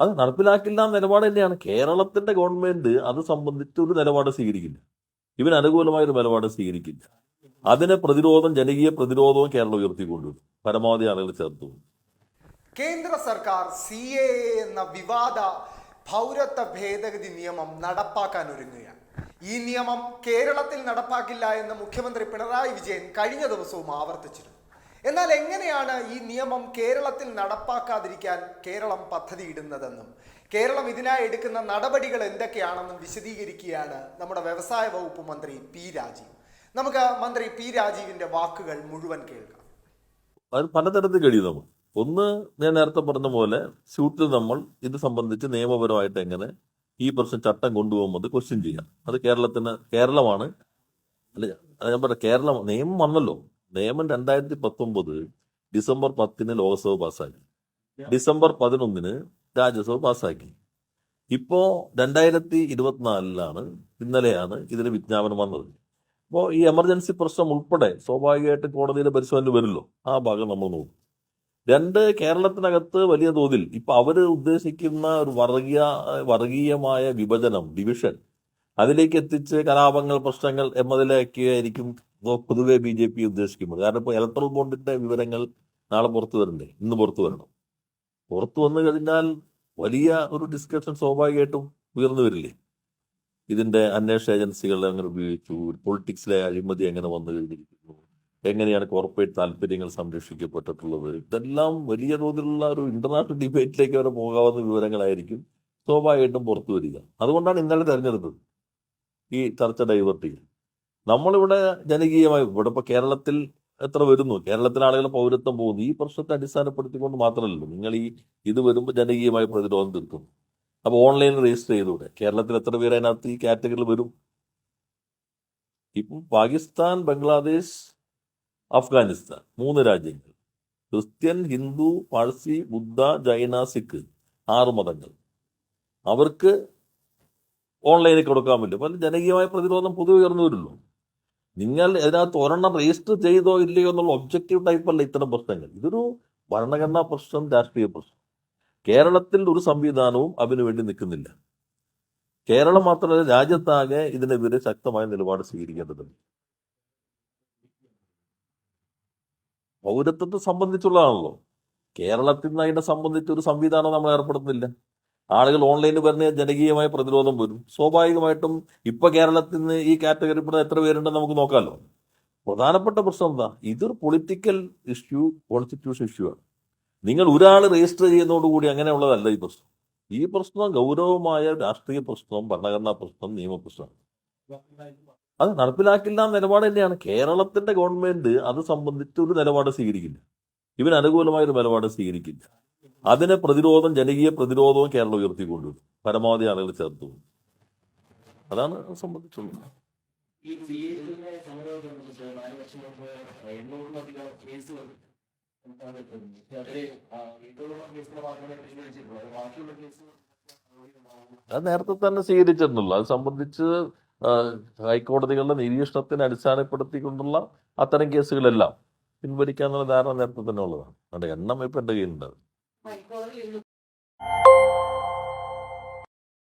അത് നടപ്പിലാക്കില്ല നിലപാട് തന്നെയാണ്. കേരളത്തിന്റെ ഗവൺമെന്റ് അത് സംബന്ധിച്ച് ഒരു നിലപാട് സ്വീകരിക്കില്ല. ഇവന് അനുകൂലമായ ഒരു നിലപാട് സ്വീകരിക്കില്ല. അതിനെ പ്രതിരോധം ജനകീയ പ്രതിരോധവും കേരളം ഉയർത്തിക്കൊണ്ടുവരും പരമാവധി ആളുകൾ ചേർത്തു കേന്ദ്ര സർക്കാർ സി എ എന്ന വിവാദ പൗരത്വ ഭേദഗതി നിയമം നടപ്പാക്കാൻ ഒരുങ്ങുകയാണ്. ഈ നിയമം കേരളത്തിൽ നടപ്പാക്കില്ല എന്ന് മുഖ്യമന്ത്രി പിണറായി വിജയൻ കഴിഞ്ഞ ദിവസവും ആവർത്തിച്ചിരുന്നു. എന്നാൽ എങ്ങനെയാണ് ഈ നിയമം കേരളത്തിൽ നടപ്പാക്കാതിരിക്കാൻ കേരളം പദ്ധതിയിടുന്നതെന്നും കേരളം ഇതിനായി എടുക്കുന്ന നടപടികൾ എന്തൊക്കെയാണെന്നും വിശദീകരിക്കുകയാണ് നമ്മുടെ വ്യവസായ വകുപ്പ് മന്ത്രി പി രാജീവ്. നമുക്ക് മന്ത്രി പി രാജീവിന്റെ വാക്കുകൾ മുഴുവൻ കേൾക്കാം. അത് പലതരത്തിൽ കഴിയും നമ്മൾ ഒന്ന് ഞാൻ നേരത്തെ പറഞ്ഞ പോലെ സ്യൂട്ടിൽ നമ്മൾ ഇത് സംബന്ധിച്ച് നിയമപരമായിട്ട് എങ്ങനെ ഈ പ്രശ്നം ചട്ടം കൊണ്ടുപോകുമ്പോൾ ക്വസ്റ്റ്യൻ ചെയ്യാം. അത് കേരളത്തിന് കേരളമാണ്. അല്ല ഞാൻ പറയാം കേരളം നിയമം വന്നല്ലോ. നിയമം രണ്ടായിരത്തി പത്തൊമ്പത് ഡിസംബർ പത്തിന് ലോക്സഭ പാസ്സാക്കി ഡിസംബർ പതിനൊന്നിന് രാജ്യസഭ പാസ്സാക്കി. ഇപ്പോ രണ്ടായിരത്തി ഇരുപത്തിനാലിലാണ് ഇന്നലെയാണ് ഇതിന് വിജ്ഞാപനം വന്നത്. അപ്പോൾ ഈ എമർജൻസി പ്രശ്നം ഉൾപ്പെടെ സ്വാഭാവികമായിട്ട് കോടതിയിലെ പരിശോധന വരുമല്ലോ. ആ ഭാഗം നമ്മൾ നോക്കും. രണ്ട് കേരളത്തിനകത്ത് വലിയ തോതിൽ ഇപ്പൊ അവർ ഉദ്ദേശിക്കുന്ന ഒരു വർഗീയ വർഗീയമായ വിഭജനം ഡിവിഷൻ അതിലേക്ക് എത്തിച്ച് കലാപങ്ങൾ പ്രശ്നങ്ങൾ എന്നതിലേക്കായിരിക്കും പൊതുവെ ബി ജെ പി ഉദ്ദേശിക്കുന്നത് കാരണം ഇപ്പോൾ ഇലക്ട്രൽ ബോണ്ടിന്റെ വിവരങ്ങൾ നാളെ പുറത്തു വരണ്ടേ? ഇന്ന് പുറത്തു വരണം. പുറത്തു വന്നു കഴിഞ്ഞാൽ വലിയ ഒരു ഡിസ്കഷൻ സ്വാഭാവികമായിട്ടും ഉയർന്നു വരില്ലേ? ഇതിന്റെ അന്വേഷണ ഏജൻസികൾ എങ്ങനെ ഉപയോഗിച്ചു? പൊളിറ്റിക്സിലെ അഴിമതി എങ്ങനെ വന്നു കഴിഞ്ഞിരിക്കുന്നു? എങ്ങനെയാണ് കോർപ്പറേറ്റ് താല്പര്യങ്ങൾ സംരക്ഷിക്കപ്പെട്ടിട്ടുള്ളത്? ഇതെല്ലാം വലിയ തോതിലുള്ള ഒരു ഇന്റർനാഷണൽ ഡിബേറ്റിലേക്ക് വരെ പോകാവുന്ന വിവരങ്ങളായിരിക്കും സ്വാഭാവികമായിട്ടും പുറത്തു വരിക. അതുകൊണ്ടാണ് ഇന്നലെ തെരഞ്ഞെടുത്തത്. ഈ ചർച്ച ഡൈവേർട്ട് ചെയ്യുക നമ്മളിവിടെ ജനകീയമായി ഇവിടെ ഇപ്പൊ കേരളത്തിൽ എത്ര വരുന്നു? കേരളത്തിലെ ആളുകൾ പൗരത്വം പോകുന്നു. ഈ പ്രശ്നത്തെ അടിസ്ഥാനപ്പെടുത്തിക്കൊണ്ട് മാത്രമല്ലല്ലോ നിങ്ങൾ ഈ ഇത് വരുമ്പോൾ ജനകീയമായി പ്രതിരോധം തീർക്കുന്നു. അപ്പൊ ഓൺലൈനിൽ രജിസ്റ്റർ ചെയ്തൂടെ കേരളത്തിൽ എത്ര പേര് അതിനകത്ത് ഈ കാറ്റഗറിയിൽ വരും? ഇപ്പം പാകിസ്ഥാൻ ബംഗ്ലാദേശ് അഫ്ഗാനിസ്ഥാൻ മൂന്ന് രാജ്യങ്ങൾ. ക്രിസ്ത്യൻ ഹിന്ദു പാഴ്സി ബുദ്ധ ജൈന സിഖ് ആറ് മതങ്ങൾ. അവർക്ക് ഓൺലൈനിൽ കൊടുക്കാൻ പറ്റും. അപ്പോൾ ജനകീയമായ പ്രതിരോധം പൊതുവെ ഉയർന്നു വരുള്ളൂ നിങ്ങൾ ഇതിനകത്ത് ഒരെണ്ണം രജിസ്റ്റർ ചെയ്തോ ഇല്ലയോ എന്നുള്ള ഒബ്ജക്റ്റീവ് ടൈപ്പല്ല ഇത്തരം പ്രശ്നങ്ങൾ. ഇതൊരു ഭരണഘടനാ പ്രശ്നം രാഷ്ട്രീയ പ്രശ്നം. കേരളത്തിൽ ഒരു സംവിധാനവും അതിനു വേണ്ടി നിൽക്കുന്നില്ല. കേരളം മാത്രമല്ല രാജ്യത്താകെ ഇതിനെതിരെ ശക്തമായ നിലപാട് സ്വീകരിക്കേണ്ടതുണ്ട്. പൗരത്വത്തെ സംബന്ധിച്ചുള്ളതാണല്ലോ. കേരളത്തിൽ നിന്ന് അതിനെ സംബന്ധിച്ച് ഒരു സംവിധാനം നമ്മൾ ഏർപ്പെടുത്തുന്നില്ല. ആളുകൾ ഓൺലൈനിൽ വരുന്ന ജനകീയമായ പ്രതിരോധം വരും സ്വാഭാവികമായിട്ടും ഇപ്പൊ കേരളത്തിൽ നിന്ന് ഈ കാറ്റഗറി പെടുന്ന എത്ര പേരുണ്ടെന്ന് നമുക്ക് നോക്കാമല്ലോ. പ്രധാനപ്പെട്ട പ്രശ്നം എന്താ? ഇതൊരു പൊളിറ്റിക്കൽ ഇഷ്യൂ കോൺസ്റ്റിറ്റ്യൂഷൻ ഇഷ്യൂ ആണ്. നിങ്ങൾ ഒരാൾ രജിസ്റ്റർ ചെയ്യുന്നതോടുകൂടി അങ്ങനെയുള്ളതല്ല ഈ പ്രശ്നം. ഈ പ്രശ്നം ഗൗരവമായ രാഷ്ട്രീയ പ്രശ്നം ഭരണഘടനാ പ്രശ്നം നിയമപ്രശ്നമാണ് അത് നടപ്പിലാക്കില്ല നിലപാട് തന്നെയാണ്. കേരളത്തിന്റെ ഗവൺമെന്റ് അത് സംബന്ധിച്ച് ഒരു നിലപാട് സ്വീകരിക്കില്ല. ഇവന് അനുകൂലമായ ഒരു നിലപാട് സ്വീകരിക്കില്ല. അതിനെ പ്രതിരോധം ജനകീയ പ്രതിരോധവും കേരളം ഉയർത്തിക്കൊണ്ടുവരും പരമാവധി ആളുകൾ ചേർത്തു. അതാണ് അത് സംബന്ധിച്ചുള്ളത്. ഈ സി എസിന്റെ സമരം സംബന്ധിച്ച് നാല് വർഷം മുമ്പ് എണ്ണൂറിലധികം കേസുകൾ എന്താണ് അതിൽ എണ്ണൂറോളം കേസുകൾ അത് നേരത്തെ തന്നെ സ്വീകരിച്ചിട്ടുണ്ടല്ലോ അത് സംബന്ധിച്ച് ഹൈക്കോടതികളുടെ നിരീക്ഷണത്തിന് അടിസ്ഥാനപ്പെടുത്തിക്കൊണ്ടുള്ള അത്തരം കേസുകളെല്ലാം പിൻവലിക്കാന്നുള്ള ധാരണ നേരത്തെ തന്നെ ഉള്ളതാണ്. അതുകൊണ്ട് എണ്ണം ഇപ്പം എന്റെ Bueno,